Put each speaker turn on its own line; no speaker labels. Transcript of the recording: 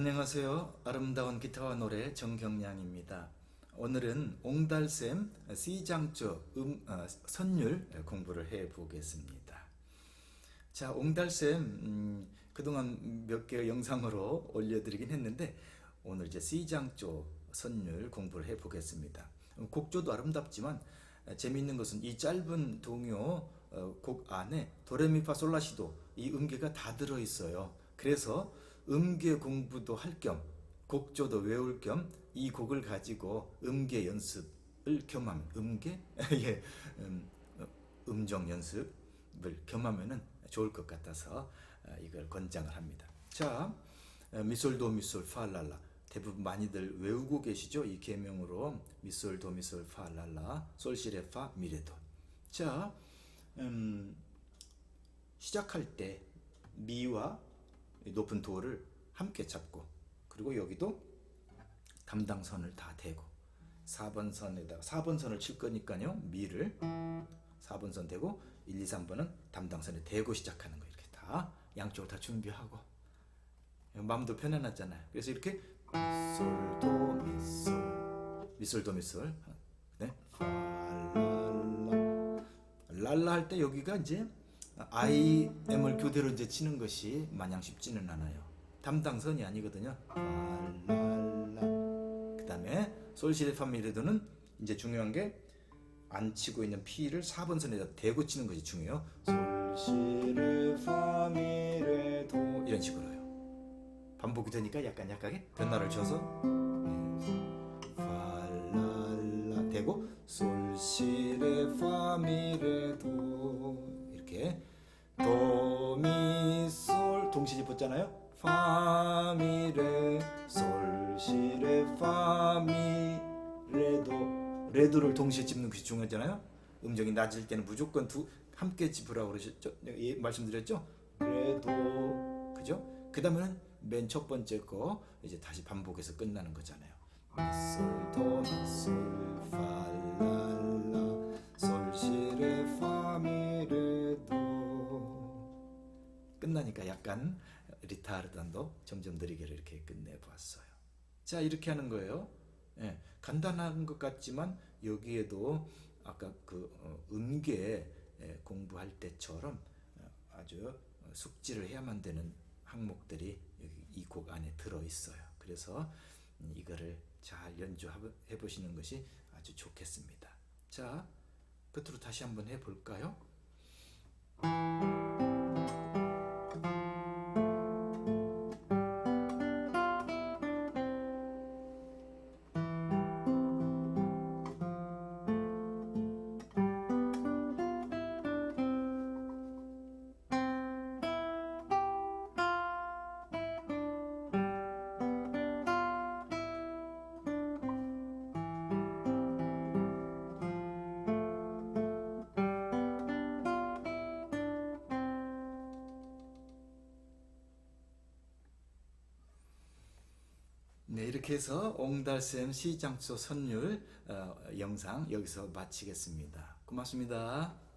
안녕하세요. 아름다운 기타와 노래 정경량입니다. 오늘은 옹달샘 C장조 음, 어, 선율 공부를 해 보겠습니다. 자, 옹달샘 음, 그동안 몇개 영상으로 올려드리긴 했는데 오늘 이제 C장조 선율 공부를 해 보겠습니다. 곡조도 아름답지만 어, 재미있는 것은 이 짧은 동요 어, 곡 안에 도레미파솔라시도 이 음계가 다 들어 있어요. 그래서 음계 공부도 할 겸 곡조도 외울 겸 이 곡을 가지고 음계 연습을 겸하면 음계? 예 음, 어, 음정 연습을 겸하면은 좋을 것 같아서 어, 이걸 권장을 합니다. 자 어, 미솔도 미솔 파랄라. 대부분 많이들 외우고 계시죠? 이 계명으로 미솔도 미솔 파랄라 솔시레 파 미레도. 자 음, 시작할 때 미와 이 높은 도를 함께 잡고 그리고 여기도 담당선을 다 대고 4번 선에다가 4번 선을 칠 거니까요. 미를 4번 선 대고 1, 2, 3번은 담당선에 대고 시작하는 거 이렇게 다 양쪽을 다 준비하고. 마음도 편안하잖아요. 그래서 이렇게 솔도 미솔 미솔도 미솔 네. 랄라 할 때 여기가 이제 I, M을 교대로 이제 치는 것이 마냥 쉽지는 않아요. 담당선이 아니거든요. 랄랄라. 그다음에 솔시레 파미레도는 이제 중요한 게 안 치고 있는 P를 4번 선에다 대고 치는 것이 중요해요. 솔시레 파미레도 이런 식으로요. 반복이 되니까 약간 약하게 변화를 줘서 대고 솔시레 파미레도 이렇게 도미솔 동시에 붙잖아요. 파미레 솔시레 파미레도. 레도를 동시에 짚는 것이 중요하잖아요. 음정이 낮을 때는 무조건 두 함께 짚으라고 그러셨죠? 예, 말씀드렸죠? 레도. 그죠? 그 다음에는 맨 첫 번째 거 이제 다시 반복해서 끝나는 거잖아요 끝나니까 약간 리타르단도 점점 느리게 이렇게 끝내보았어요. 자 이렇게 하는 거예요. 예, 간단한 것 같지만 여기에도 아까 그 어, 음계 예, 공부할 때처럼 어, 아주 숙지를 해야만 되는 항목들이 이 곡 안에 들어 있어요. 그래서 음, 이거를 잘 연주해 보시는 것이 아주 좋겠습니다. 자, 끝으로 다시 한번 해 볼까요? 네, 이렇게 해서 옹달샘 시장초 선율 어, 영상 여기서 마치겠습니다. 고맙습니다.